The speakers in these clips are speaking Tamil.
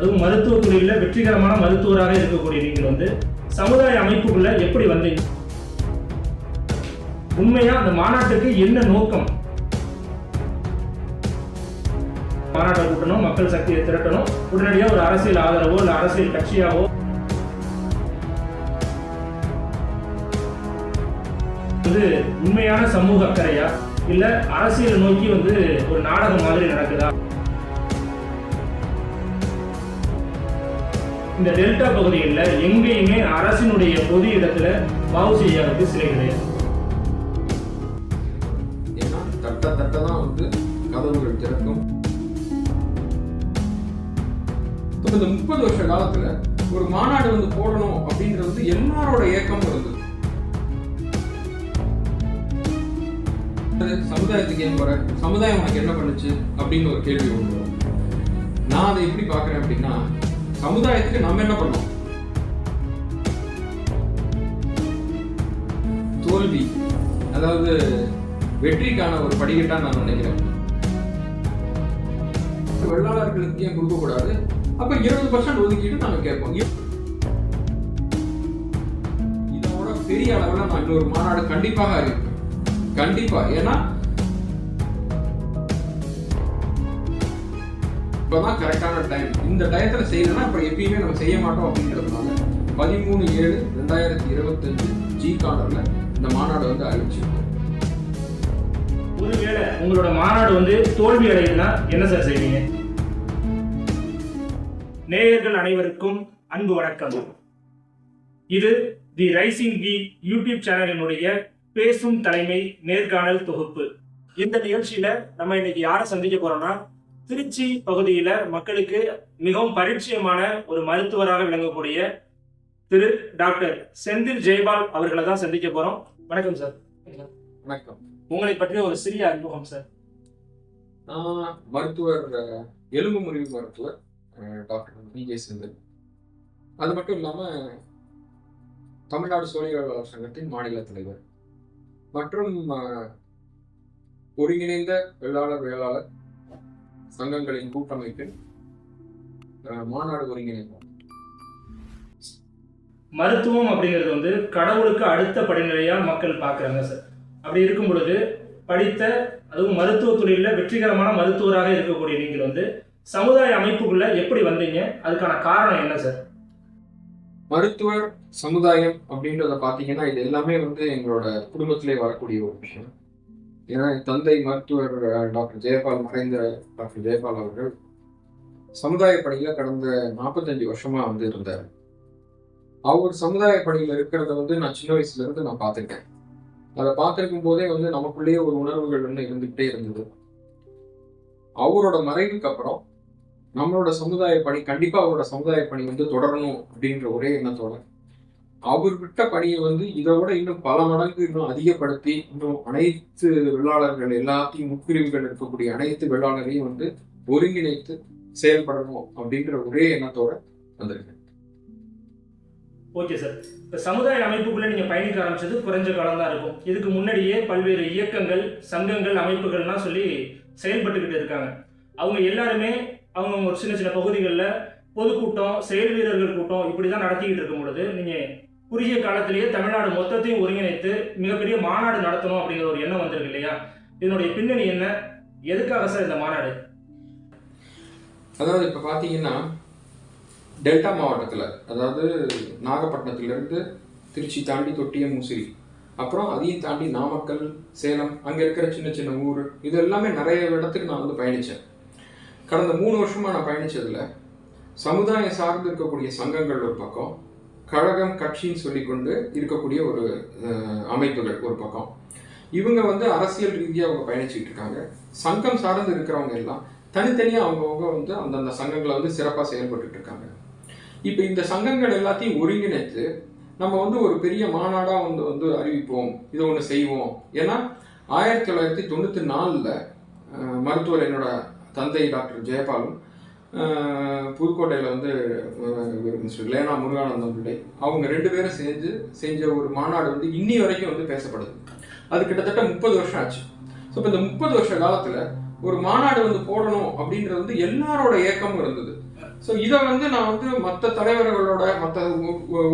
அதுவும் மருத்துவ துறையில் வெற்றிகரமான மருத்துவராக இருக்கக்கூடிய நீங்கள் வந்து சமுதாய அமைப்புக்குள்ள எப்படி வந்தீங்க? உண்மையா அந்த மாநாட்டுக்கு என்ன நோக்கம்? மாநாட்டை கூட்டணும் மக்கள் சக்தியை திரட்டணும். உடனடியாக ஒரு அரசியல் ஆதரவோ இல்லை அரசியல் கட்சியாவோ. வந்து உண்மையான சமூக அக்கறையா? இல்ல அரசியல் நோக்கி வந்து ஒரு நாடகம் மாதிரி நடக்குதா? இந்த டெல்டா பகுதிகளில் எங்கேயுமே அரசினுடைய பொது இடத்துல பாவுசி ஐயாவுக்கு சிலை கிடையாது. ஏன்னா தட்ட தட்ட தான் வந்து கதவுகள் திறக்கும். இந்த முப்பது வருஷ காலத்துல ஒரு மாநாடு வந்து போடணும் அப்படின்றது வந்து எல்லாரோட ஏக்கமும் இருந்தது. சமுதாயத்துக்கு ஏன் வர சமுதாயம் உனக்கு என்ன பண்ணுச்சு? அப்படின்னு ஒரு கேள்வி ஒன்று நான் அதை எப்படி பாக்குறேன் அப்படின்னா சமுதாயத்துக்கு நம்ம என்ன பண்ணோம் தோல்வி அதாவது வெற்றிக்கான ஒரு படிக்கட்டா நான் நினைக்கிறேன். வெள்ளாளர்களுக்கு ஏன் கொடுக்க கூடாது அப்ப இருபது பர்சன்ட் ஒதுக்கிட்டு நாங்க கேட்போம். இதோட பெரிய அளவுல நான் இன்னொரு மாநாடு கண்டிப்பாக இருக்கு கண்டிப்பா. ஏன்னா இப்பதான் கரெக்டான டைம் இந்த டயத்தில் செய்யணும்னா அப்புறம் எப்பயுமே நம்ம செய்ய மாட்டோம் அப்படின்றதுனால பதிமூணு ஏழு ரெண்டாயிரத்தி இருபத்தஞ்சு ஜி கார்னர்ல இந்த மாநாடு வந்து அறிவிச்சிருக்கோம். ஒருவேளை உங்களோட மாநாடு வந்து தோல்வி அடையுதுன்னா என்ன சார் செய்வீங்க? நேயர்கள் அனைவருக்கும் அன்பு வணக்கம். இது தி ரைசிங் வி யூடியூப் சேனலினுடைய பேசும் தலைமை நேர்காணல் தொகுப்பு. இந்த நிகழ்ச்சியில நம்ம இன்னைக்கு யாரை சந்திக்க போறோம்னா திருச்சி பகுதியில மக்களுக்கு மிகவும் பரிச்சயமான ஒரு மருத்துவராக விளங்கக்கூடிய திரு டாக்டர் செந்தில் ஜெயபால் அவர்களை தான் சந்திக்க போறோம். வணக்கம் சார். வணக்கம். உங்களை பற்றிய ஒரு சிறிய அறிமுகம் சார். நான் மருத்துவர் எலும்பு முறிவு மருத்துவர் டாக்டர் வி ஜே செந்தில். அது மட்டும் இல்லாம தமிழ்நாடு சோழியலாளர் சங்கத்தின் மாநில தலைவர். மற்றும் ஒருங்கிணைந்த வெள்ளாளர் வேளாளர் சங்கங்களின் கூட்டமைப்பின் மாநாடு ஒருங்கிணைப்பாளர் மருத்துவம் அப்படிங்கிறது வந்து கடவுளுக்கு அடுத்த படிநிலையா மக்கள் பார்க்குறாங்க சார். அப்படி இருக்கும் பொழுது படித்த அதுவும் மருத்துவ தொழிலில் வெற்றிகரமான மருத்துவராக இருக்கக்கூடிய நீங்கள் வந்து சமுதாய அமைப்புக்குள்ள எப்படி வந்தீங்க? அதுக்கான காரணம் என்ன சார்? மருத்துவர் சமுதாயம் அப்படின்றத பார்த்தீங்கன்னா இது எல்லாமே வந்து எங்களோட குடும்பத்திலே வரக்கூடிய ஒரு விஷயம். ஏன்னா என் தந்தை மருத்துவர் டாக்டர் ஜெயபால் மறைந்த டாக்டர் ஜெயபால் அவர்கள் சமுதாய பணியில் கடந்த நாற்பத்தஞ்சு வருஷமா வந்து இருந்தார். அவர் சமுதாய பணியில் இருக்கிறத வந்து நான் சின்ன வயசுல இருந்து நான் பார்த்துருக்கேன். அதை பார்த்துருக்கும் போதே வந்து நமக்குள்ளேயே ஒரு உணர்வுகள் வந்து இருந்துகிட்டே இருந்தது. அவரோட மறைவுக்கு அப்புறம் நம்மளோட சமுதாய பணி கண்டிப்பா அவரோட சமுதாய பணி வந்து தொடரணும் அப்படின்ற ஒரே எண்ணத்தோட அவர் விட்ட பணியை வந்து இதை விட இன்னும் பல மடங்கு இன்னும் அதிகப்படுத்தி இன்னும் அனைத்து வெள்ளாளர்கள் எல்லாத்தையும் முற்பிரிவுகள் இருக்கக்கூடிய அனைத்து வெள்ளாளரையும் வந்து ஒருங்கிணைத்து செயல்படணும் அப்படின்ற ஒரே எண்ணத்தோட வந்திருக்கேன். Okay sir. இப்போ சமுதாய அமைப்புக்குள்ள நீங்க பயணிக்க ஆரம்பிச்சது குறைஞ்ச காலம் தான் இருக்கும். இதுக்கு முன்னாடியே பல்வேறு இயக்கங்கள் சங்கங்கள் அமைப்புகள்லாம் சொல்லி செயல்பட்டுக்கிட்டு இருக்காங்க. அவங்க எல்லாருமே அவங்க ஒரு சின்ன சின்ன பகுதிகளில் பொதுக்கூட்டம் செயல் வீரர்கள் கூட்டம் இப்படி தான் நடத்திக்கிட்டு இருக்கும் பொழுது நீங்கள் குறுகிய காலத்திலேயே தமிழ்நாடு மொத்தத்தையும் ஒருங்கிணைத்து மிகப்பெரிய மாநாடு நடத்தணும் அப்படிங்கிற ஒரு எண்ணம் வந்திருக்கு இல்லையா? இதனுடைய பின்னணி என்ன? எதுக்காக சார் இந்த மாநாடு? அதாவது இப்போ பார்த்தீங்கன்னா டெல்டா மாவட்டத்தில் அதாவது நாகப்பட்டினத்திலிருந்து திருச்சி தாண்டி தொட்டியம் முசிறி அப்புறம் அதையும் தாண்டி நாமக்கல் சேலம் அங்கே இருக்கிற சின்ன சின்ன ஊர் இது எல்லாமே நிறைய இடத்துக்கு நான் வந்து பயணித்தேன் கடந்த மூணு வருஷமாக நான் பயணித்ததில் சமுதாயம் சார்ந்து இருக்கக்கூடிய சங்கங்கள் ஒரு பக்கம் கழகம் கட்சின்னு சொல்லிக்கொண்டு இருக்கக்கூடிய ஒரு அமைப்புகள் ஒரு பக்கம். இவங்க வந்து அரசியல் ரீதியாக அவங்க பயணிச்சுட்டு இருக்காங்க சங்கம் சார்ந்து இருக்கிறவங்க எல்லாம் தனித்தனியாக அவங்கவுங்க வந்து அந்தந்த சங்கங்களை வந்து சிறப்பாக செயல்பட்டுட்டு இருக்காங்க இப்போ இந்த சங்கங்கள் எல்லாத்தையும் ஒருங்கிணைத்து நம்ம வந்து ஒரு பெரிய மாநாடாக வந்து வந்து அறிவிப்போம். இதை ஒன்று செய்வோம். ஏன்னா ஆயிரத்தி தொள்ளாயிரத்தி தொண்ணூற்றி நாலில் மருத்துவர் என்னோட தந்தை டாக்டர் ஜெயபாலும் புதுக்கோட்டையில் வந்து மிஸ்டர் லேனா முருகானந்தம் பிள்ளை. அவங்க ரெண்டு பேரும் சேர்ந்து செஞ்ச ஒரு மாநாடு வந்து இன்னி வரைக்கும் வந்து பேசப்படுது. அது கிட்டத்தட்ட முப்பது வருஷம் ஆச்சு. ஸோ இப்போ இந்த முப்பது வருஷ காலத்தில் ஒரு மாநாடு வந்து போடணும் அப்படின்றது வந்து எல்லாரோட ஏக்கமும் இருந்தது. ஸோ இதை வந்து நான் வந்து மற்ற தலைவர்களோட மற்ற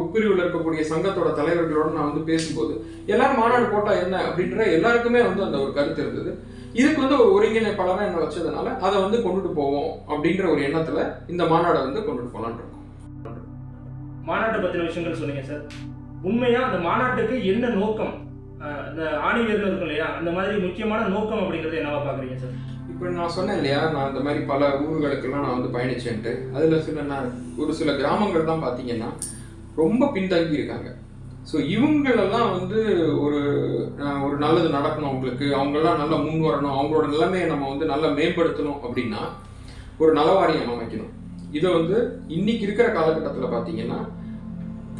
உட்பிரிவில் இருக்கக்கூடிய சங்கத்தோட தலைவர்களோட நான் வந்து பேசும்போது எல்லாரும் மாநாடு போட்டால் என்ன அப்படின்ற எல்லாருக்குமே வந்து அந்த ஒரு கருத்து இருந்தது. இதுக்கு வந்து ஒரு ஒருங்கிணைப்பாளராக என்ன வச்சதுனால அதை வந்து கொண்டுட்டு போவோம் அப்படின்ற ஒரு எண்ணத்துல இந்த மாநாடை வந்து கொண்டுட்டு போகலான்னு இருக்கோம். மாநாட்டை பற்றின விஷயங்கள் சொன்னீங்க சார். உண்மையா அந்த மாநாட்டுக்கு என்ன நோக்கம்? இந்த ஆணிவேர்னு இருக்கும் இல்லையா? அந்த மாதிரி முக்கியமான நோக்கம் அப்படிங்கிறது என்னவா பார்க்குறீங்க சார்? இப்போ நான் சொன்னேன் இல்லையா நான் இந்த மாதிரி பல ஊர்களுக்கெல்லாம் நான் வந்து பயணிச்சேன்ட்டு. அதில் சில நான் ஒரு சில கிராமங்கள் தான் பார்த்தீங்கன்னா ரொம்ப பின்தங்கி இருக்காங்க ஸோ இவங்களெல்லாம் வந்து ஒரு ஒரு நல்லது நடக்கணும் அவங்களுக்கு. அவங்கெல்லாம் நல்லா முன் வரணும். அவங்களோட நிலைமையை நம்ம வந்து நல்லா மேம்படுத்தணும் அப்படின்னா ஒரு நலவாரியம் அமைக்கணும். இதை வந்து இன்னைக்கு இருக்கிற காலகட்டத்தில் பார்த்தீங்கன்னா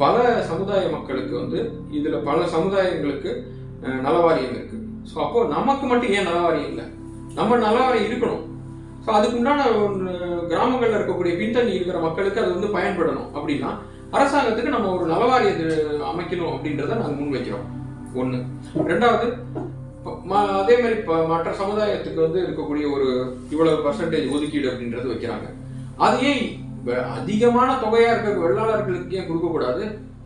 பல சமுதாய மக்களுக்கு வந்து இதில் பல சமுதாயங்களுக்கு நலவாரியம் இருக்கு. ஸோ அப்போ நமக்கு மட்டும் ஏன் நலவாரியம் இல்லை? நம்ம நலவாரியம் இருக்கணும். ஸோ அதுக்குண்டான கிராமங்களில் இருக்கக்கூடிய பின்தங்கி இருக்கிற மக்களுக்கு அது வந்து பயன்படணும் அப்படின்னா அரசாங்கத்துக்கு நம்ம ஒரு நலவாரியத்தை அமைக்கணும் அப்படின்றத நாங்கள் முன்வைக்கிறோம் ஒன்று ரெண்டாவது அதே மாதிரி இப்போ மற்ற சமுதாயத்துக்கு வந்து இருக்கக்கூடிய ஒரு இவ்வளவு பர்சன்டேஜ் ஒதுக்கீடு அப்படின்றது வைக்கிறாங்க. அது ஏன் அதிகமான தொகையா இருக்க வெள்ளாளர்களுக்கு ஏன் கொடுக்கக்கூடாது?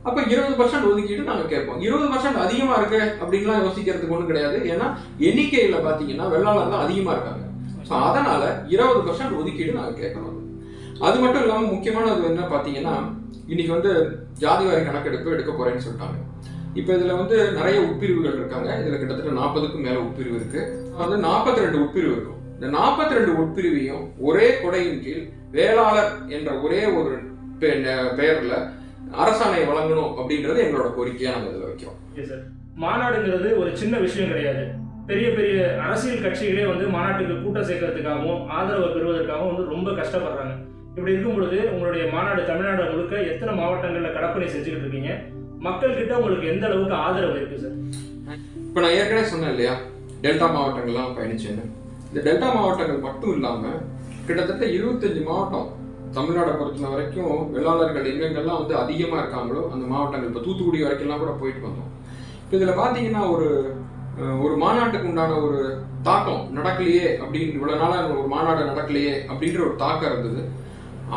அப்ப இருபது பர்சன்ட் ஒதுக்கீடு நாங்க கேட்போம். இருபது பர்சன்ட் அதிகமா இருக்கு அப்படின்லாம் யோசிக்கிறதுக்கு ஒன்றும் கிடையாது. ஏன்னா எண்ணிக்கையில பாத்தீங்கன்னா வெள்ளாளர் தான் அதிகமா இருக்காங்க. ஸோ அதனால இருபது பர்சன்ட் ஒதுக்கீடு நாங்க கேட்கணும். அது மட்டும் இல்லாமல் முக்கியமானது என்ன பார்த்தீங்கன்னா இன்னைக்கு வந்து ஜாதிவாரி கணக்கெடுப்பு எடுக்க போறேன்னு சொல்லிட்டாங்க. இப்போ இதுல வந்து நிறைய உட்பிரிவுகள் இருக்காங்க. இதுல கிட்டத்தட்ட நாற்பதுக்கும் மேல உட்பிரிவு இருக்கு. வந்து நாற்பத்தி ரெண்டு உட்பிரிவு இருக்கும். இந்த நாற்பத்தி ரெண்டு உட்பிரிவையும் ஒரே கொடையின் கீழ் வேளாளர் என்ற ஒரே ஒரு பெ- பெயர்ல அரசாணை வழங்கணும் அப்படின்றது எங்களோட கோரிக்கையா நாங்கள் இதுல வைக்கிறோம். சார் மாநாடுங்கிறது ஒரு சின்ன விஷயம் கிடையாது. பெரிய பெரிய அரசியல் கட்சிகளே வந்து மாநாட்டுக்கு கூட்டம் சேர்க்கறதுக்காகவும் ஆதரவை பெறுவதற்காகவும் வந்து ரொம்ப கஷ்டப்படுறாங்க. இப்படி இருக்கும் பொழுது உங்களுடைய மாநாடு தமிழ்நாடு முழுக்க எத்தனை மாவட்டங்களில் கடற்பணி செஞ்சுக்கிட்டு இருக்கீங்க? மக்கள்கிட்ட உங்களுக்கு எந்த அளவுக்கு ஆதரவு இருக்கு சார்? இப்போ நான் ஏற்கனவே சொன்னேன் இல்லையா? டெல்டா மாவட்டங்கள்லாம் பயணிச்சேன்னு. இந்த டெல்டா மாவட்டங்கள் மட்டும் இல்லாம கிட்டத்தட்ட இருபத்தஞ்சு மாவட்டம் தமிழ்நாடை பொறுத்த வரைக்கும் வேளாளர்கள் எங்கெங்கெல்லாம் வந்து அதிகமா இருக்காங்களோ அந்த மாவட்டங்கள் இப்போ தூத்துக்குடி வரைக்கும்லாம் கூட போயிட்டு வந்தோம். இப்போ இதில் பார்த்தீங்கன்னா ஒரு ஒரு மாநாட்டுக்கு உண்டான ஒரு தாக்கம் நடக்கலையே அப்படின்னு இவ்வளோ நாளாக ஒரு மாநாடு நடக்கலையே அப்படின்ற ஒரு தாக்கம் இருந்தது.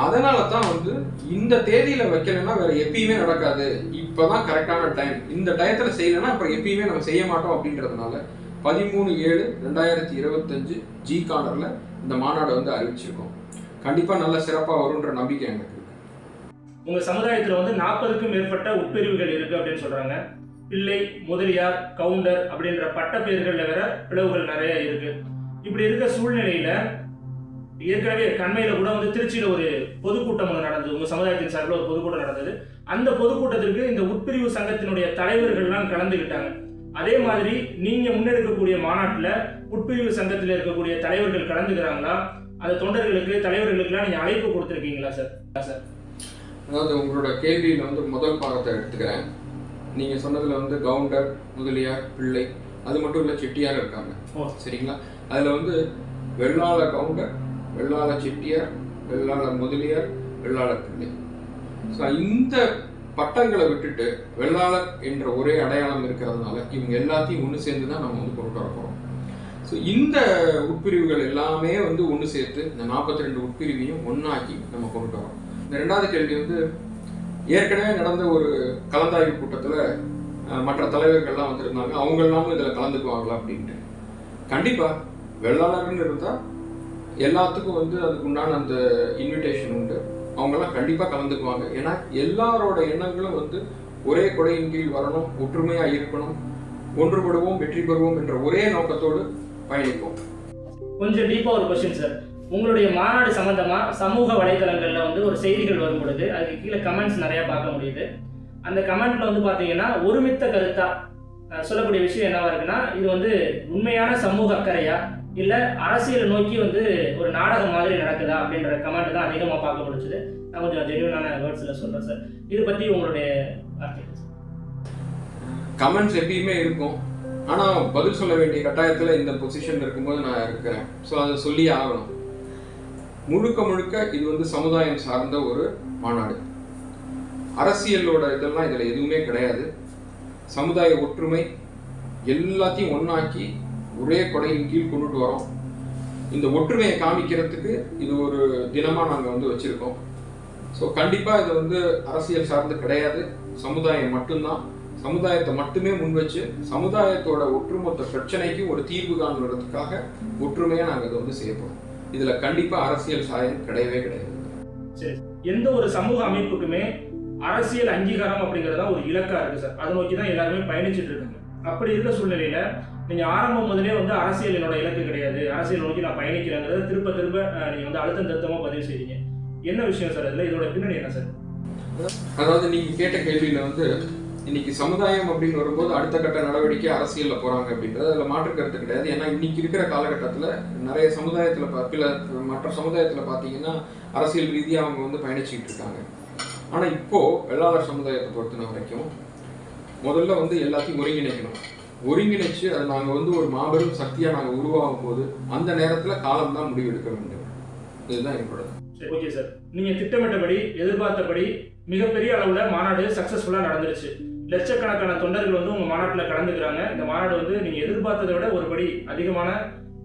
அதனால தான் வந்து இந்த தேதியில வைக்கலைன்னா வேற எப்பயுமே நடக்காது. இப்பதான் கரெக்டான டைம் இந்த டயத்துல செய்யலன்னா அப்புறம் எப்பயுமே நம்ம செய்ய மாட்டோம் அப்படின்றதுனால பதிமூணு ஏழு ரெண்டாயிரத்தி இருபத்தஞ்சு ஜி கார்னர்ல இந்த மாநாடு வந்து அறிவிச்சிருக்கோம். கண்டிப்பா நல்ல சிறப்பா வரும்ன்ற நம்பிக்கை எனக்கு உங்க சமுதாயத்துல வந்து நாற்பதுக்கும் மேற்பட்ட உட்பிரிவுகள் இருக்கு அப்படின்னு சொல்றாங்க. பிள்ளை முதலியார் கவுண்டர் அப்படின்ற பட்ட பெயர்கள்ல வேற பிளவுகள் நிறைய இருக்கு. இப்படி இருக்க சூழ்நிலையில ஏற்கனவே கண்மையில கூட வந்து திருச்சியில ஒரு பொதுக்கூட்டம் ஒன்று நடந்தது. உங்க சமுதாயத்தின் சார்பில் ஒரு பொதுக்கூட்டம் நடந்தது. அந்த பொதுக்கூட்டத்திற்கு இந்த உட்பிரிவு சங்கத்தினுடைய தலைவர்கள்லாம் கலந்துக்கிட்டாங்க அதே மாதிரி நீங்க முன்னெடுக்கக்கூடிய மாநாட்டுல உட்பிரிவு சங்கத்தில் இருக்கக்கூடிய தலைவர்கள் கலந்துக்கிறாங்களா? அந்த தொண்டர்களுக்கு தலைவர்களுக்கெல்லாம் நீங்க அழைப்பு கொடுத்துருக்கீங்களா சார்? அதாவது உங்களோட கேள்வியில வந்து முதல் பாகத்தை எடுத்துக்கிறேன். நீங்க சொன்னதுல வந்து கவுண்டர் முதலியார் பிள்ளை அது மட்டும் இல்ல செட்டியார் இருக்காங்க. சரிங்களா? அதுல வந்து வெள்ளாள கவுண்டர் வெள்ளாள செட்டியார் வெள்ளாள முதலியார் வெள்ளாள பிள்ளை ஸோ இந்த பட்டங்களை விட்டுட்டு வெள்ளாளர் என்ற ஒரே அடையாளம் இருக்கிறதுனால இவங்க எல்லாத்தையும் ஒன்று சேர்ந்து தான் நம்ம வந்து கொண்டு வர ஸோ இந்த உட்பிரிவுகள் எல்லாமே வந்து ஒன்று சேர்த்து இந்த நாற்பத்தி ரெண்டு உட்பிரிவையும் ஒன்றாக்கி நம்ம கொண்டு வரோம். இந்த ரெண்டாவது கேள்வி வந்து ஏற்கனவே நடந்த ஒரு கலந்தாய்வு கூட்டத்தில் மற்ற தலைவர்கள்லாம் வந்திருந்தாங்க. அவங்க எல்லாமும் இதில் கலந்துக்குவாங்களா அப்படின்ட்டு. கண்டிப்பாக வெள்ளாளர்னு இருந்தால் எல்லாத்துக்கும் வந்து அதுக்கு உண்டான அந்த இன்விடேஷன் உண்டு. அவங்கெல்லாம் கண்டிப்பாக கலந்துக்குவாங்க. ஏன்னா எல்லாரோட எண்ணங்களும் வந்து ஒரே கொடையின் கீழ் வரணும் ஒற்றுமையாக இருக்கணும் ஒன்றுபடுவோம் வெற்றி பெறுவோம் என்ற ஒரே நோக்கத்தோடு பயணிப்போம். கொஞ்சம் டீப்பாக ஒரு கொஸ்டின் சார் உங்களுடைய மாநாடு சம்பந்தமா சமூக வலைதளங்களில் வந்து ஒரு செய்திகள் வரும் பொழுது அதுக்கு கீழே கமெண்ட்ஸ் நிறையா பார்க்க முடியுது. அந்த கமெண்ட்ல வந்து பார்த்தீங்கன்னா ஒருமித்த கருத்தா சொல்லக்கூடிய விஷயம் என்னவா இருக்குன்னா இது வந்து உண்மையான சமூக அக்கறையா இல்ல அரசியலை நோக்கி வந்து ஒரு நாடகம் மாதிரி நடக்குதா அப்படின்ற கமெண்ட் தான் அதிகமா பார்க்க முடிச்சுது நான் கொஞ்சம் ஜென்யூனான வேர்ட்ஸ்ல சொல்றேன் சார் இது பத்தி உங்களுடைய கமெண்ட்ஸ் எப்பயுமே இருக்கும். ஆனால் பதில் சொல்ல வேண்டிய கட்டாயத்தில் இந்த பொசிஷன் இருக்கும்போது நான் இருக்கிறேன். ஸோ அதை சொல்லி ஆகணும். முழுக்க முழுக்க இது வந்து சமுதாயம் சார்ந்த ஒரு மாநாடு. அரசியலோட இதெல்லாம் இதில் எதுவுமே கிடையாது. சமுதாய ஒற்றுமை எல்லாத்தையும் ஒன்றாக்கி ஒரே கொடையின் கீழ் கொண்டுட்டு வரோம். இந்த ஒற்றுமையை காமிக்கிறதுக்கு இது ஒரு தினமாக நாங்கள் வந்து வச்சுருக்கோம். ஸோ கண்டிப்பாக இது வந்து அரசியல் சார்ந்து கிடையாது. சமுதாயம் மட்டும்தான். சமுதாயத்தை மட்டுமே முன் வச்சு சமுதாயத்தோட ஒற்றுமொத்த பிரச்சனைக்கு ஒரு தீர்வு காணுறதுக்காக ஒற்றுமையாக நாங்கள் இதை வந்து செய்யப்போம் இதில் கண்டிப்பாக அரசியல் சாயம் கிடையவே கிடையாது. எந்த ஒரு சமூக அமைப்புக்குமே அரசியல் அங்கீகாரம் அப்படிங்கிறது தான் ஒரு இலக்கா இருக்கு சார். அதை நோக்கி தான் எல்லாருமே பயணிச்சுட்டு இருக்காங்க. அப்படி இருக்க சூழ்நிலையில நீங்கள் ஆரம்பம் முதலே வந்து அரசியல் என்னோட இலக்கு கிடையாது. அரசியல் நோக்கி நான் பயணிக்கிறேங்கிறத திருப்ப திருப்ப நீங்கள் வந்து அழுத்தம் திருத்தமாக பதிவு செய்வீங்க என்ன விஷயம் சார் அதில் இதோட பின்னணி என்ன சார்? அதாவது நீங்கள் கேட்ட கேள்வியில் வந்து இன்னைக்கு சமுதாயம் அப்படின்னு வரும்போது அடுத்த கட்ட நடவடிக்கை அரசியலில் போகிறாங்க அப்படின்றது அதில் மாற்று கருத்து கிடையாது. ஏன்னா இன்னைக்கு இருக்கிற காலகட்டத்தில் நிறைய சமுதாயத்தில் பில மற்ற சமுதாயத்தில் பார்த்தீங்கன்னா அரசியல் ரீதியாக அவங்க வந்து பயணிச்சுக்கிட்டு இருக்காங்க. ஆனால் இப்போது வெள்ளாளர் சமுதாயத்தை பொறுத்தன வரைக்கும் முதல்ல வந்து எல்லாத்தையும் ஒருங்கிணைக்கணும். ஒருங்கிணைச்சு அதை நாங்க வந்து ஒரு மாபெரும் சக்தியா நாங்க உருவாகும் போது அந்த நேரத்துல காலம் தான் முடிவு எடுக்க வேண்டும். இதுதான் என்னோட சரி ஓகே சார். நீங்க திட்டமிட்டபடி எதிர்பார்த்தபடி மிகப்பெரிய அளவுல மாநாடு சக்சஸ்ஃபுல்லா நடந்துருச்சு. லட்சக்கணக்கான தொண்டர்கள் வந்து உங்க மாநாட்டில் கலந்துக்கிறாங்க. இந்த மாநாடு வந்து நீங்க எதிர்பார்த்ததை விட ஒருபடி அதிகமான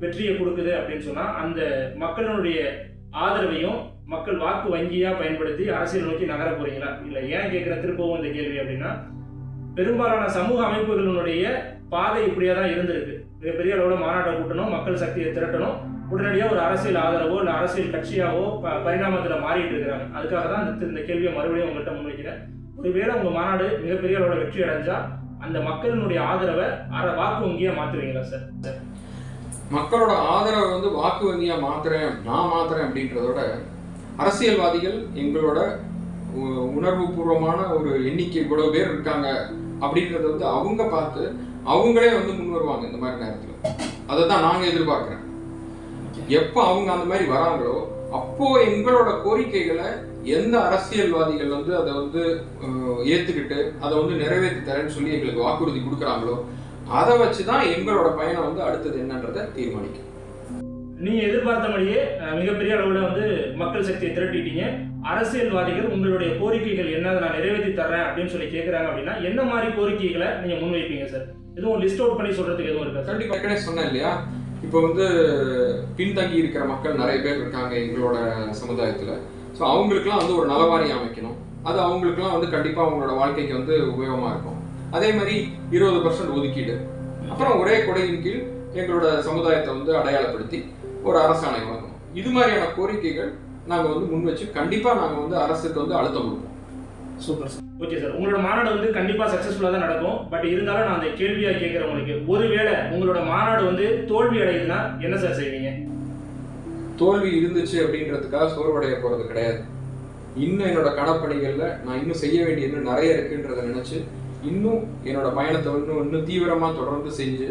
வெற்றியை கொடுக்குது அப்படின்னு சொன்னா அந்த மக்களுடைய ஆதரவையும் மக்கள் வாக்கு வங்கியா பயன்படுத்தி அரசியல் நோக்கி நகர போறீங்களா? இல்ல ஏன் கேட்கிற திருப்பவும் இந்த கேள்வி அப்படின்னா பெரும்பாலான சமூக அமைப்புகளினுடைய பாதை இப்படியே தான் இருந்திருக்கு. மிகப்பெரிய அளவில் மாநாட்டை கூட்டணும் மக்கள் சக்தியை திரட்டணும். உடனடியாக ஒரு அரசியல் ஆதரவோ இல்லை அரசியல் கட்சியாவோ ப பரிணாமத்தில் மாறிட்டு இருக்கிறாங்க. அதுக்காக தான் இந்த இந்த கேள்வியை மறுபடியும் உங்கள்கிட்ட முன்வைக்கிறேன். ஒருவேளை உங்கள் மாநாடு மிகப்பெரிய அளவில் வெற்றி அடைஞ்சால் அந்த மக்களினுடைய ஆதரவை அற வாக்கு வங்கியாக மாற்றுவீங்களா சார்? மக்களோட ஆதரவை வந்து வாக்கு வங்கியாக மாத்துறேன் நான் மாத்துறேன் அப்படின்றதோட அரசியல்வாதிகள் எங்களோட உ- உணர்வுபூர்வமான ஒரு எண்ணிக்கை இவ்வளோ பேர் இருக்காங்க அப்படின்றத வந்து அவங்க பார்த்து அவங்களே வந்து முன் வருவாங்க இந்த மாதிரி நேரத்தில். அதை தான் நாங்கள் எதிர்பார்க்குறேன். எப்போ அவங்க அந்த மாதிரி வராங்களோ அப்போ எங்களோட கோரிக்கைகளை எந்த அரசியல்வாதிகள் வந்து அதை வந்து ஏற்றுக்கிட்டு அதை வந்து நிறைவேற்றி தரேன்னு சொல்லி எங்களுக்கு வாக்குறுதி கொடுக்குறாங்களோ அதை வச்சு தான் எங்களோட பயணம் வந்து அடுத்தது என்னன்றதை தீர்மானிக்கும். நீங்கள் எதிர்பார்த்தபடியே அஹ், மிகப்பெரிய அளவில் வந்து மக்கள் சக்தியை திரட்டிட்டீங்க. அரசியல்வாதிகள் உங்களுடைய கோரிக்கைகள் என்ன நான் நிறைவேற்றி தர்றேன் அப்படின்னு சொல்லி கேட்குறாங்க அப்படின்னா என்ன மாதிரி கோரிக்கைகளை நீங்கள் முன்வைப்பீங்க சார்? எதுவும் லிஸ்ட் அவுட் பண்ணி சொல்றதுக்கு எதுவும் இருக்கா கண்டிப்பா ஏற்கனவே சொன்னேன் இல்லையா? இப்போ வந்து பின்தங்கி இருக்கிற மக்கள் நிறைய பேர் இருக்காங்க எங்களோட சமுதாயத்துல. ஸோ அவங்களுக்குலாம் வந்து ஒரு நலவாரி அமைக்கணும். அது அவங்களுக்குலாம் வந்து கண்டிப்பா அவங்களோட வாழ்க்கைக்கு வந்து உபயோகமா இருக்கும். அதே மாதிரி இருபது பர்சன்ட் ஒதுக்கீடு. அப்புறம் ஒரே கொடையின் கீழ் எங்களோட சமுதாயத்தை வந்து அடையாளப்படுத்தி ஒரு அரசாணை வழங்கணும். இது மாதிரியான கோரிக்கைகள் நாங்கள் வந்து முன் வச்சு கண்டிப்பா நாங்கள் வந்து அரசுக்கு வந்து அழுத்தம் கொடுப்போம். சூப்பர் சார் ஓகே சார் உங்களோட மாநாடு வந்து கண்டிப்பாக சக்ஸஸ்ஃபுல்லாக தான் நடக்கும். பட் இருந்தாலும் நான் அந்த கேள்வியாக கேட்குறேன் உங்களுக்கு ஒருவேளை உங்களோட மாநாடு வந்து தோல்வி அடையுதுன்னா என்ன சார் செய்வீங்க? தோல்வி இருந்துச்சு அப்படின்றதுக்காக சோர்வடைய போகிறது கிடையாது. இன்னும் என்னோட கணப்பணிகளில் நான் இன்னும் செய்ய வேண்டிய இன்னும் நிறைய இருக்குன்றதை நினச்சி இன்னும் என்னோட பயணத்தை இன்னும் இன்னும் தீவிரமாக தொடர்ந்து செஞ்சு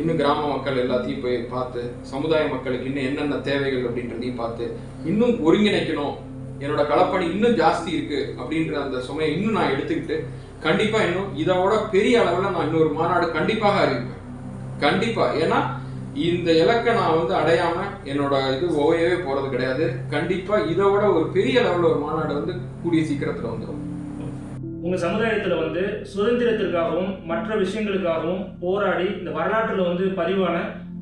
இன்னும் கிராம மக்கள் எல்லாத்தையும் போய் பார்த்து சமுதாய மக்களுக்கு இன்னும் என்னென்ன தேவைகள் அப்படின்றதையும் பார்த்து இன்னும் ஒருங்கிணைக்கணும் என்னோட களப்பணி இன்னும் ஜாஸ்தி இருக்கு அப்படின்ற அந்த சுமையை இன்னும் நான் எடுத்துக்கிட்டு கண்டிப்பா இன்னும் இதோட பெரிய அளவுல நான் இன்னொரு மாநாடு கண்டிப்பாக அறிவிப்பேன். கண்டிப்பா. ஏன்னா இந்த இலக்கை நான் வந்து அடையாம என்னோட இது ஓயவே போறது கிடையாது. கண்டிப்பா இதோட ஒரு பெரிய லெவல்ல ஒரு மாநாடு வந்து கூடிய சீக்கிரத்துல வந்துடும் உங்க சமுதாயத்துல வந்து சுதந்திரத்திற்காகவும் மற்ற விஷயங்களுக்காகவும் போராடி இந்த வரலாற்றுல வந்து பதிவான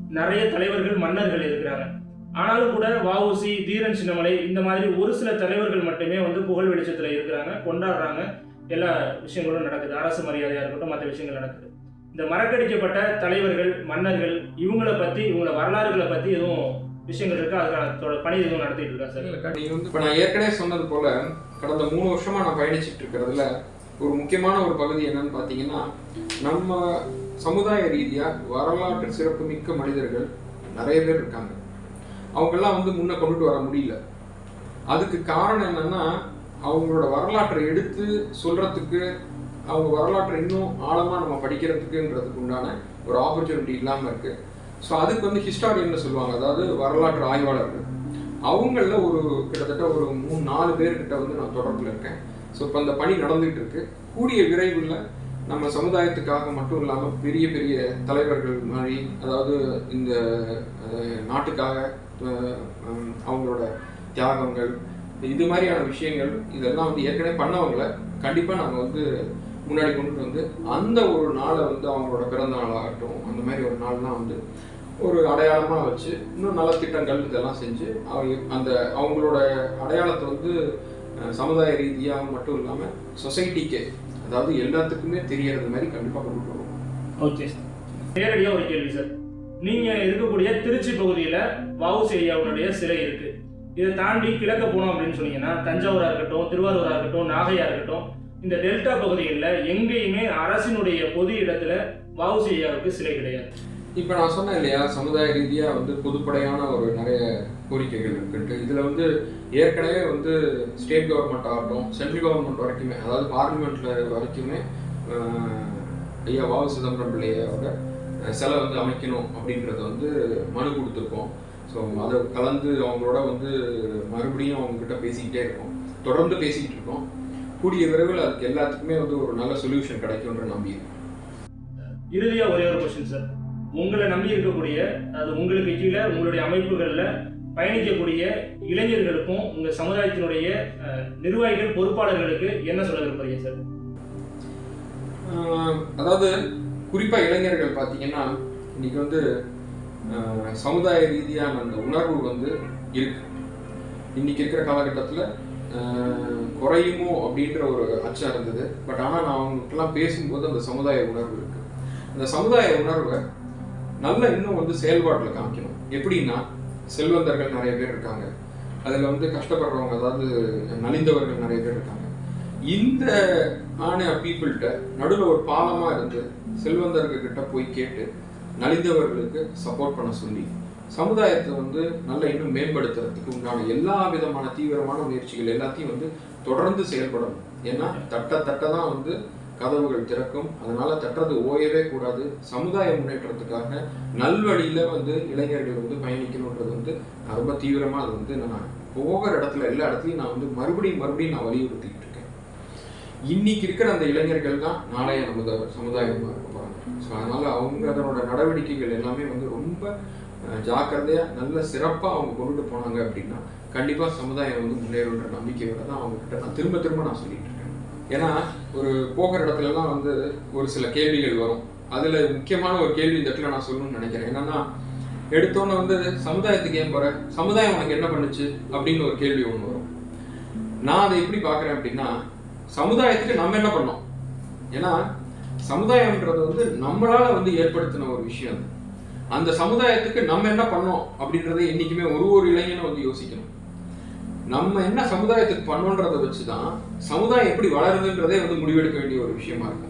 நிறைய தலைவர்கள் மன்னர்கள் இருக்கிறாங்க. ஆனாலும் கூட வஉசி தீரன் சின்னமலை இந்த மாதிரி ஒரு சில தலைவர்கள் மட்டுமே வந்து புகழ் வெளிச்சத்துல இருக்கிறாங்க கொண்டாடுறாங்க. எல்லா விஷயங்களும் நடக்குது. அரசு மரியாதையா இருக்கட்டும் மற்ற விஷயங்கள் நடக்குது. இந்த மறக்கடிக்கப்பட்ட தலைவர்கள் மன்னர்கள் இவங்களை பத்தி இவங்கள வரலாறுகளை பத்தி எதுவும் விஷயங்கள் இருக்கா? அதுக்கான பணி எதுவும் நடத்திட்டு இருக்கா சார்? வந்து இப்ப நான் ஏற்கனவே சொன்னது போல கடந்த மூணு வருஷமா நான் பயணிச்சிட்டு இருக்கிறதுல ஒரு முக்கியமான ஒரு பகுதி என்னன்னு பாத்தீங்கன்னா நம்ம சமுதாய ரீதியா வரலாற்று சிறப்புமிக்க மனிதர்கள் நிறைய பேர் இருக்காங்க. அவங்கெல்லாம் வந்து முன்ன கொண்டுட்டு வர முடியல. அதுக்கு காரணம் என்னன்னா அவங்களோட வரலாற்றை எடுத்து சொல்றதுக்கு அவங்க வரலாற்றை இன்னும் ஆழமா நம்ம படிக்கிறதுக்குன்றதுக்கு உண்டான ஒரு ஆப்பர்ச்சுனிட்டி இல்லாம இருக்கு. ஸோ அதுக்கு வந்து ஹிஸ்டாரியன் சொல்லுவாங்க. அதாவது வரலாற்று ஆய்வாளர்கள். அவங்கள ஒரு கிட்டத்தட்ட ஒரு மூணு நாலு பேர்கிட்ட வந்து நான் தொடர்பில் இருக்கேன். ஸோ இப்போ அந்த பணி நடந்துகிட்டு இருக்கு. கூடிய விரைவில் நம்ம சமுதாயத்துக்காக மட்டும் இல்லாமல் பெரிய பெரிய தலைவர்கள் மாதிரி அதாவது இந்த நாட்டுக்காக அவங்களோட தியாகங்கள் இது மாதிரியான விஷயங்கள் இதெல்லாம் வந்து ஏற்கனவே பண்ணவங்கள கண்டிப்பாக நாங்கள் வந்து முன்னாடி கொண்டுட்டு வந்து அந்த ஒரு நாளை வந்து அவங்களோட பிறந்த நாளாகட்டும் அந்த மாதிரி ஒரு நாள்லாம் வந்து ஒரு அடையாளமாக வச்சு இன்னும் நலத்திட்டங்கள் இதெல்லாம் செஞ்சு அவங்க அந்த அவங்களோட அடையாளத்தை வந்து சமுதாய ரீதியாக மட்டும் இல்லாமல் சொசைட்டிக்கு அதாவது எல்லாத்துக்குமே தெரியறது மாதிரி கண்டிப்பாக கொண்டு வருவோம். ஓகே சார் நேரடியாக ஒரு கேள்வி சார் நீங்கள் இருக்கக்கூடிய திருச்சி பகுதியில் வஉசி ஐயாவுடைய சிலை இருக்கு. இதை தாண்டி கிழக்க போனோம் அப்படின்னு சொன்னீங்கன்னா தஞ்சாவூராக இருக்கட்டும் திருவாரூராக இருக்கட்டும் நாகையாக இருக்கட்டும் இந்த டெல்டா பகுதிகளில் எங்கேயுமே அரசினுடைய பொது இடத்துல வஉசி ஐயாவுக்கு சிலை கிடையாது. இப்போ நான் சொன்னேன் இல்லையா சமுதாய ரீதியாக வந்து பொதுப்படையான ஒரு நிறைய கோரிக்கைகள் இருக்குது இதில் வந்து ஏற்கனவே வந்து ஸ்டேட் கவர்மெண்ட் ஆகட்டும் சென்ட்ரல் கவர்மெண்ட் வரைக்குமே அதாவது பார்லிமெண்ட்டில் வரைக்குமே ஐயா வாவு சிதம்பரம் பிள்ளையோட சிலை வந்து அமைக்கணும் அப்படின்றத வந்து மனு கொடுத்துருக்கோம். ஸோ அதை கலந்து அவங்களோட வந்து மறுபடியும் அவங்கக்கிட்ட பேசிக்கிட்டே இருக்கோம். தொடர்ந்து பேசிக்கிட்டு இருக்கோம். கூடிய விரைவில் அதுக்கு எல்லாத்துக்குமே வந்து ஒரு நல்ல சொல்யூஷன் கிடைக்கும்ன்ற நம்பிக்கை. இறுதியாக ஒரே ஒரு கொஸ்டின் சார் உங்களை நம்பி இருக்கக்கூடிய அது உங்களுக்கு கீழே உங்களுடைய அமைப்புகளில் பயணிக்கக்கூடிய இளைஞர்களுக்கும் உங்கள் சமுதாயத்தினுடைய நிர்வாகிகள் பொறுப்பாளர்களுக்கு என்ன சொல்ல விரும்புறீங்க சார் அதாவது குறிப்பாக இளைஞர்கள் பார்த்தீங்கன்னா இன்னைக்கு வந்து சமுதாய ரீதியான அந்த உணர்வு வந்து இருக்கு. இன்னைக்கு இருக்கிற காலகட்டத்தில் குறையுமோ அப்படின்ற ஒரு அச்சம் இருந்தது. பட் ஆனால் நான் அவங்களுக்கெல்லாம் பேசும்போது அந்த சமுதாய உணர்வு இருக்கு. அந்த சமுதாய உணர்வை நல்ல இன்னும் வந்து செயல்பாட்டில் காமிக்கணும். எப்படின்னா செல்வந்தர்கள் நிறைய பேர் இருக்காங்க. அதில் வந்து கஷ்டப்படுறவங்க அதாவது நலிந்தவர்கள் நிறைய பேர் இருக்காங்க. இந்த ஆன பீப்புள்கிட்ட நடுவில் ஒரு பாலமாக இருந்து செல்வந்தர்கள் கிட்ட போய் கேட்டு நலிந்தவர்களுக்கு சப்போர்ட் பண்ண சொல்லி சமுதாயத்தை வந்து நல்ல இன்னும் மேம்படுத்துறதுக்கு உண்டான எல்லா விதமான தீவிரமான முயற்சிகள் எல்லாத்தையும் வந்து தொடர்ந்து செயல்படணும். ஏன்னா தட்ட தட்ட தான் வந்து கதவுகள் திறக்கும். அதனால தட்டுறது ஓயவே கூடாது. சமுதாய முன்னேற்றத்துக்காக நல்வழியில வந்து இளைஞர்கள் வந்து பயணிக்கணுன்றது வந்து நான் ரொம்ப தீவிரமா அது வந்து நான் ஒவ்வொரு இடத்துல எல்லா இடத்துலையும் நான் வந்து மறுபடியும் மறுபடியும் நான் வலியுறுத்திக்கிட்டு இருக்கேன். இன்னைக்கு இருக்கிற அந்த இளைஞர்கள் தான் நாளைய நமது சமுதாயமாக ஸோ அதனால அவங்க அதனோட நடவடிக்கைகள் எல்லாமே வந்து ரொம்ப ஜாக்கிரதையாக நல்ல சிறப்பாக அவங்க கொண்டுட்டு போனாங்க அப்படின்னா கண்டிப்பாக சமுதாயம் வந்து முன்னேறுன்ற நம்பிக்கையோட தான் அவங்ககிட்ட நான் திரும்ப திரும்ப நான் சொல்லிட்டு இருக்கேன். ஏன்னா ஒரு போகிற இடத்துலலாம் வந்து ஒரு சில கேள்விகள் வரும். அதில் முக்கியமான ஒரு கேள்வி இந்த இடத்துல நான் சொல்லணும்னு நினைக்கிறேன். என்னன்னா எடுத்தோன்னே வந்து சமுதாயத்துக்கு ஏன் போகிற சமுதாயம் உனக்கு என்ன பண்ணுச்சு? அப்படின்னு ஒரு கேள்வி ஒன்று வரும். நான் அதை எப்படி பார்க்குறேன் அப்படின்னா சமுதாயத்துக்கு நம்ம என்ன பண்ணோம்? ஏன்னா சமுதாயம்ன்றது வந்து நம்மளால வந்து ஏற்படுத்தின ஒரு விஷயம் அந்த சமுதாயத்துக்கு நம்ம என்ன பண்ணோம் அப்படின்றத என்றைக்குமே ஒரு ஒரு இளைஞனும் வந்து யோசிக்கணும். நம்ம என்ன சமுதாயத்துக்கு பண்ணோன்றத வச்சு தான் சமுதாயம் எப்படி வளருதுன்றதே வந்து முடிவெடுக்க வேண்டிய ஒரு விஷயமா இருக்கும்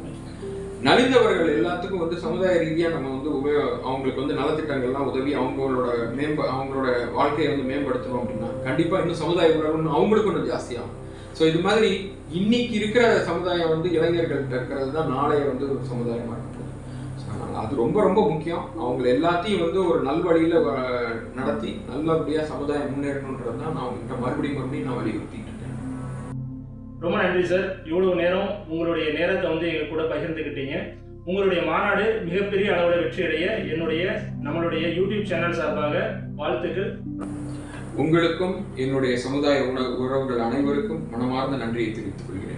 நலிந்தவர்கள் எல்லாத்துக்கும் வந்து சமுதாய ரீதியா நம்ம வந்து உபயோ அவங்களுக்கு வந்து நலத்திட்டங்கள்லாம் உதவி அவங்களோட மேம்ப அவங்களோட வாழ்க்கையை வந்து மேம்படுத்தணும் அப்படின்னா கண்டிப்பா இன்னும் சமுதாய உறவுன்னு அவங்களுக்கு கொஞ்சம் ஜாஸ்தியாகும். ஸோ இது மாதிரி இன்னைக்கு இருக்கிற சமுதாயம் வந்து இளைஞர்கள்ட்ட இருக்கிறது தான் நாளைய வந்து ஒரு சமுதாயமாக இருக்கும் அது ரொம்ப ரொம்ப முக்கியம். அவங்கள எல்லாத்தையும் வந்து ஒரு நல்வழியில் வ- நடத்தி நல்லபடியாக சமுதாயம் முன்னேறணுன்றது தான் நான் அவங்ககிட்ட மறுபடியும் மறுபடியும் நான் வலியுறுத்திட்டு இருக்கேன். ரொம்ப நன்றி சார் இவ்வளவு நேரம் உங்களுடைய நேரத்தை வந்து எங்க கூட பகிர்ந்துக்கிட்டீங்க உங்களுடைய மாநாடு மிகப்பெரிய அளவில் வெற்றி அடைய என்னுடைய நம்மளுடைய யூடியூப் சேனல் சார்பாக வாழ்த்துக்கள். உங்களுக்கும் என்னுடைய சமுதாய உணவு உறவுகள் அனைவருக்கும் மனமார்ந்த நன்றியை தெரிவித்துக் கொள்கிறேன்.